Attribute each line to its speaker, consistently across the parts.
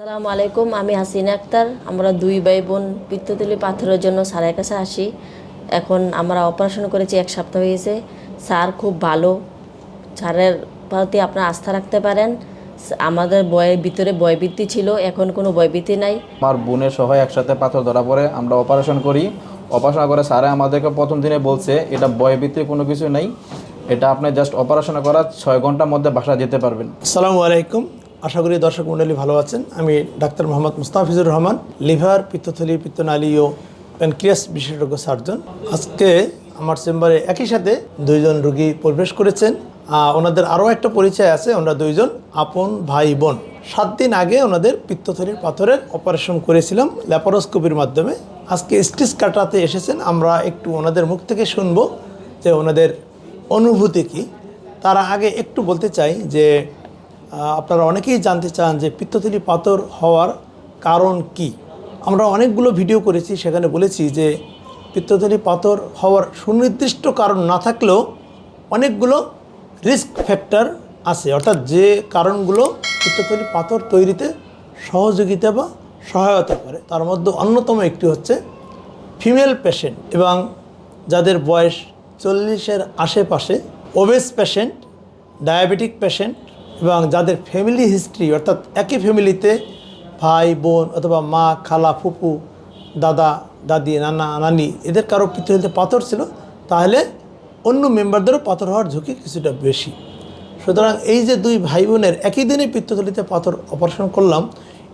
Speaker 1: সালামু আলাইকুম আমি হাসিনা আক্তার। আমরা দুই ভাই বোন পিত্ততলি পাথরের জন্য স্যারের কাছে আসি। এখন আমরা অপারেশন করেছি এক সপ্তাহ হয়েছে। স্যার খুব ভালো। স্যারের প্রতি আপনার আস্থা রাখতে পারেন। আমাদের বয়ের ভিতরে বয়বৃত্তি ছিল এখন কোনো বয়বৃত্তি নাই।
Speaker 2: আমার বোনের সহ একসাথে পাথর ধরা পড়ে আমরা অপারেশন করি। অপারেশন করে স্যারে আমাদেরকে প্রথম দিনে বলছে এটা বয়ভিত্তিক কোনো কিছু নেই। এটা আপনি জাস্ট অপারেশন করার ছয় ঘণ্টার মধ্যে বাসা যেতে পারবেন।
Speaker 3: আসসালামু আলাইকুম। আশা করি দর্শক মণ্ডলী ভালো আছেন। আমি ডাক্তার মোহাম্মদ মুস্তাফিজুর রহমান, লিভার, পিত্তথলি, পিত্তনালী ও প্যানক্রিয়াস বিশেষজ্ঞ সার্জন। আজকে আমার চেম্বারে একই সাথে দুইজন রোগী প্রবেশ করেছেন। ওনাদের আরও একটা পরিচয় আছে, ওনারা দুইজন আপন ভাই বোন। সাত দিন আগে ওনাদের পিত্তথলির পাথরের অপারেশন করেছিলাম ল্যাপারোস্কোপির মাধ্যমে। আজকে স্টিচ কাটাতে এসেছেন, আমরা একটু ওনাদের মুখ থেকে শুনব যে ওনাদের অনুভূতি কী। তার আগে একটু বলতে চাই যে আপনারা অনেকেই জানতে চান যে পিত্তথলি পাথর হওয়ার কারণ কি। আমরা অনেকগুলো ভিডিও করেছি, সেখানে বলেছি যে পিত্তথলি পাথর হওয়ার সুনির্দিষ্ট কারণ না থাকলেও অনেকগুলো রিস্ক ফ্যাক্টর আছে। অর্থাৎ যে কারণগুলো পিত্তথলি পাথর তৈরিতে সহযোগিতা বা সহায়তা করে, তার মধ্যে অন্যতম একটি হচ্ছে ফিমেল পেশেন্ট এবং যাদের বয়স চল্লিশের আশেপাশে ওবেস পেশেন্ট ডায়াবেটিক পেশেন্ট এবং যাদের ফ্যামিলি হিস্ট্রি অর্থাৎ একই ফ্যামিলিতে ভাই, বোন অথবা মা, খালা, ফুপু, দাদা, দাদি, নানা, নানি, এদের কারও পিত্তথলিতে পাথর ছিল, তাহলে অন্য মেম্বারদেরও পাথর হওয়ার ঝুঁকি কিছুটা বেশি। সুতরাং এই যে দুই ভাই বোনের একই দিনে পিত্তথলিতে পাথর অপারেশন করলাম,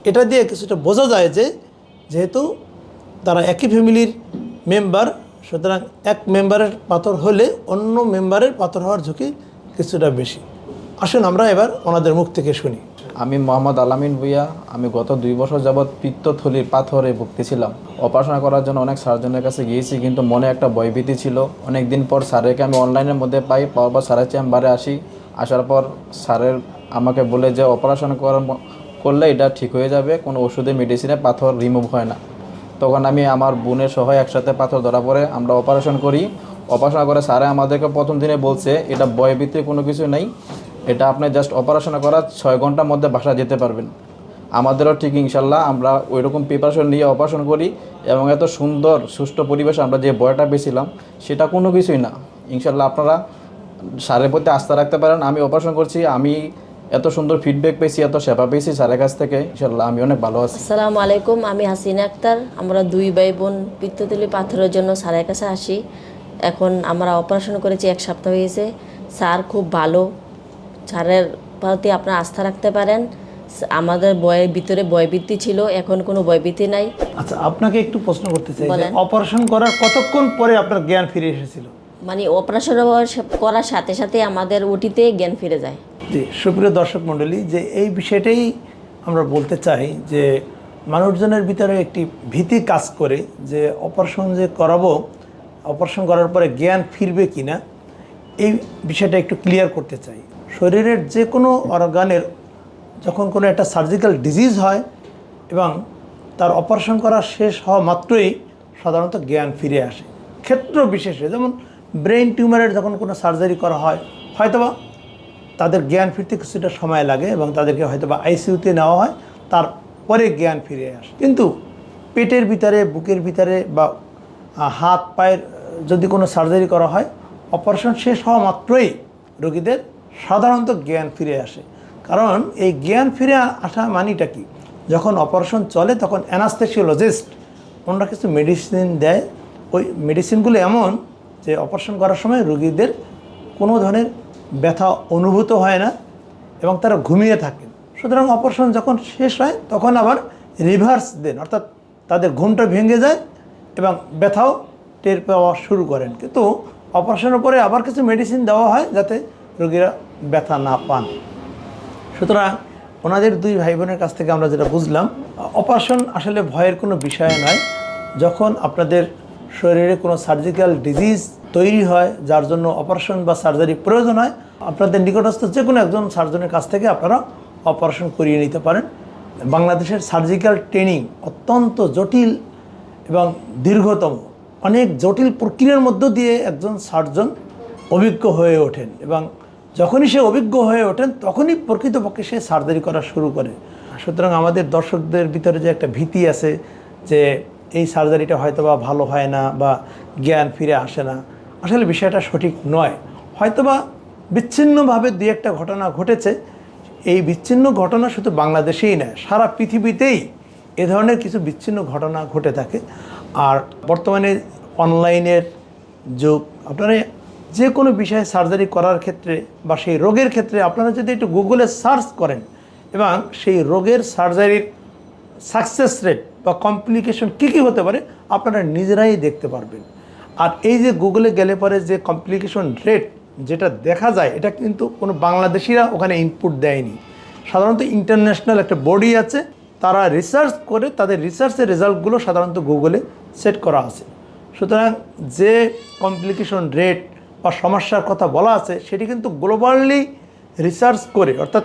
Speaker 3: এটা দিয়ে কিছুটা বোঝা যায় যে যেহেতু তারা একই ফ্যামিলির মেম্বার সুতরাং এক মেম্বারের পাথর হলে অন্য মেম্বারের পাথর হওয়ার ঝুঁকি কিছুটা বেশি। আসুন, আমরা এবার ওনাদের মুখ থেকে শুনি।
Speaker 2: আমি মোহাম্মদ আলামিন ভুইয়া। আমি গত দুই বছর যাবৎ পিত্তথলির পাথরে ভুগতেছিলাম। অপারেশন করার জন্য অনেক সার্জনের কাছে গিয়েছি, কিন্তু মনে একটা ভয়ভীতি ছিল। অনেক দিন পর স্যারেরকে আমি অনলাইনের মধ্যে পাই, পাওয়ার পর স্যারের চেম্বারে আসি। আসার পর স্যারের আমাকে বলে যে, অপারেশন করার করলে এটা ঠিক হয়ে যাবে, কোনো ওষুধে মেডিসিনে পাথর রিমুভ হয় না। তখন আমি আমার বোনের সহ একসাথে পাথর ধরা পড়ে আমরা অপারেশন করি। অপারেশন করে স্যারে আমাদেরকে প্রথম দিনে বলছে, এটা বয়ভিত্তিক কোনো কিছু নেই। এটা আপনি জাস্ট অপারেশন করার ছয় ঘণ্টার মধ্যে বাসা যেতে পারবেন। আমাদেরও ঠিক ইনশাল্লাহ, আমরা ওই রকম প্রিপারেশন নিয়ে অপারেশন করি এবং এত সুন্দর, সুষ্ঠু পরিবেশে আমরা যে বয়টা পেয়েছিলাম, সেটা কোনো কিছুই না। ইনশাল্লাহ আপনারা স্যারের প্রতি আস্থা রাখতে পারেন, আমি অপারেশন করছি, আমি এত সুন্দর ফিডব্যাক পেয়েছি, এত সেবা পেয়েছি স্যারের কাছ থেকে, ইনশাল্লাহ আমি অনেক ভালো আছি।
Speaker 1: আসসালামু আলাইকুম, আমি হাসিনা আক্তার, আমরা দুই ভাই বোন পিত্ততলি পাথরের জন্য স্যারের কাছে আসি। এখন আমরা অপারেশন করেছি, এক সপ্তাহ হয়েছে, স্যার খুব ভালো স্যারের প্রতি আপনার আস্থা রাখতে পারেন। আমাদের বয়ের ভিতরে বয়বৃত্তি ছিল এখন কোনো বয়বৃত্তি নাই।
Speaker 3: আচ্ছা আপনাকে একটু প্রশ্ন করতে চাই অপারেশন করার কতক্ষণ পরে আপনার জ্ঞান ফিরে এসেছিল?
Speaker 1: মানে অপারেশন করার সাথে সাথে আমাদের ওটিতে জ্ঞান ফিরে যায়।
Speaker 3: জি সুপ্রিয় দর্শক মণ্ডলী যে এই বিষয়টাই আমরা বলতে চাই যে মানুষজনের ভিতরে একটি ভীতি কাজ করে যে অপারেশন যে করাবো অপারেশন করার পরে জ্ঞান ফিরবে কি না এই বিষয়টা একটু ক্লিয়ার করতে চাই। শরীরের যে কোনো অর্গানের যখন কোনো একটা সার্জিক্যাল ডিজিজ হয় এবং তার অপারেশন করা শেষ হওয়া মাত্রই সাধারণত জ্ঞান ফিরে আসে। ক্ষেত্র বিশেষে যেমন ব্রেন টিউমারের যখন কোনো সার্জারি করা হয়, হয়তোবা তাদের জ্ঞান ফিরতে কিছুটা সময় লাগে এবং তাদেরকে হয়তো বা আইসিইউতে নেওয়া হয়, তারপরে জ্ঞান ফিরে আসে। কিন্তু পেটের ভিতরে, বুকের ভিতরে বা হাত, পায়ের, যদি কোনো সার্জারি করা হয় অপারেশন শেষ হওয়া মাত্রই রোগীদের সাধারণত জ্ঞান ফিরে আসে। কারণ এই জ্ঞান ফিরে আসা মানিটা কি? যখন অপারেশন চলে, তখন অ্যানাস্থেসিওলজিস্ট ওনারা কিছু মেডিসিন দেয়। ওই মেডিসিনগুলো এমন যে অপারেশন করার সময় রুগীদের কোনো ধরনের ব্যথা অনুভূত হয় না এবং তারা ঘুমিয়ে থাকেন সুতরাং অপারেশন যখন শেষ হয়, তখন আবার রিভার্স দেন। অর্থাৎ তাদের ঘুমটা ভেঙে যায় এবং ব্যথাও টের পাওয়া শুরু করেন। কিন্তু অপারেশনের পরে আবার কিছু মেডিসিন দেওয়া হয় যাতে রোগীরা ব্যথা না পান। সুতরাং ওনাদের দুই ভাই বোনের কাছ থেকে আমরা যেটা বুঝলাম, অপারেশন আসলে ভয়ের কোনো বিষয় নয়। যখন আপনাদের শরীরে কোনো সার্জিক্যাল ডিজিজ তৈরি হয়, যার জন্য অপারেশন বা সার্জারি প্রয়োজন হয়, আপনাদের নিকটস্থ যে কোনো একজন সার্জনের কাছ থেকে আপনারা অপারেশন করিয়ে নিতে পারেন। বাংলাদেশের সার্জিক্যাল ট্রেনিং অত্যন্ত জটিল এবং দীর্ঘতম। অনেক জটিল প্রক্রিয়ার মধ্য দিয়ে একজন সার্জন অভিজ্ঞ হয়ে ওঠেন এবং যখনই সে অভিজ্ঞ হয়ে ওঠেন, তখনই প্রকৃতপক্ষে সে সার্জারি করা শুরু করে। সুতরাং আমাদের দর্শকদের ভিতরে যে একটা ভীতি আছে যে এই সার্জারিটা হয়তো বা ভালো হয় না বা জ্ঞান ফিরে আসে না, আসলে বিষয়টা সঠিক নয়। হয়তোবা বিচ্ছিন্নভাবে দু একটা ঘটনা ঘটেছে। এই বিচ্ছিন্ন ঘটনা শুধু বাংলাদেশেই নয়, সারা পৃথিবীতেই এ ধরনের কিছু বিচ্ছিন্ন ঘটনা ঘটে থাকে। আর বর্তমানে অনলাইনের যুগ, আপনারা যে কোনো বিষয়ে সার্জারি করার ক্ষেত্রে বা সেই রোগের ক্ষেত্রে আপনারা যদি একটু গুগলে সার্চ করেন এবং সেই রোগের সার্জারির সাকসেস রেট বা কমপ্লিকেশন কী কী হতে পারে, আপনারা নিজেরাই দেখতে পারবেন। আর এই যে গুগলে গেলে পরে যে কমপ্লিকেশন রেট যেটা দেখা যায়, এটা কিন্তু কোনো বাংলাদেশিরা ওখানে ইনপুট দেয়নি। সাধারণত ইন্টারন্যাশনাল একটা বডি আছে, তারা রিসার্চ করে, তাদের রিসার্চের রেজাল্টগুলো সাধারণত গুগলে সেট করা আছে। সুতরাং যে কমপ্লিকেশন রেট বা সমস্যার কথা বলা আছে, সেটি কিন্তু গ্লোবালি রিসার্চ করে, অর্থাৎ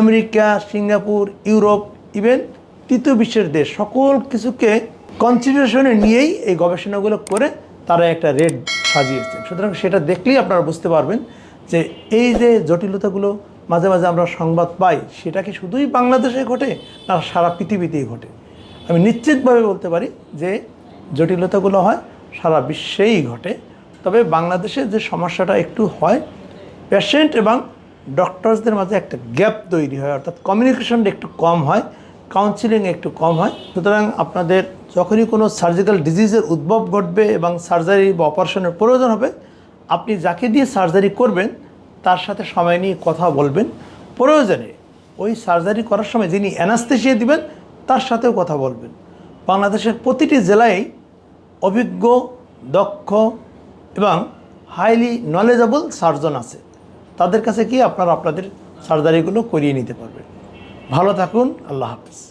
Speaker 3: আমেরিকা, সিঙ্গাপুর, ইউরোপ ইভেন তৃতীয় বিশ্বের দেশ, সকল কিছুকে কনসিডারেশনে নিয়েই এই গবেষণাগুলো করে তারা একটা রেট সাজিয়েছেন। সুতরাং সেটা দেখলেই আপনারা বুঝতে পারবেন যে এই যে জটিলতাগুলো মাঝে মাঝে আমরা সংবাদ পাই, সেটা কি শুধুই বাংলাদেশে ঘটে না সারা পৃথিবীতেই ঘটে? আমি নিশ্চিতভাবে বলতে পারি যে জটিলতাগুলো হয় সারা বিশ্বেই ঘটে। তবে বাংলাদেশে যে সমস্যাটা একটু হয় পেশেন্ট এবং ডক্টরসদের মাঝে একটা গ্যাপ তৈরি হয়, অর্থাৎ কমিউনিকেশনটা একটু কম হয় কাউন্সিলিং একটু কম হয়। সুতরাং আপনাদের যখনই কোনো সার্জিক্যাল ডিজিজের উদ্ভব ঘটবে এবং সার্জারি বা অপারেশনের প্রয়োজন হবে, আপনি যাকে দিয়ে সার্জারি করবেন, তার সাথে সময় নিয়ে কথা বলবেন। প্রয়োজনে ওই সার্জারি করার সময় যিনি অ্যানাস্থেশিয়া দিবেন, তার সাথেও কথা বলবেন। বাংলাদেশের প্রতিটি জেলায় অভিজ্ঞ, দক্ষ এবং হাইলি নলেজেবল সার্জন আছে। তাদের কাছে কি আপনারা আপনাদের সার্জারিগুলো করিয়ে নিতে পারবেন। ভালো থাকুন, আল্লাহ হাফিজ।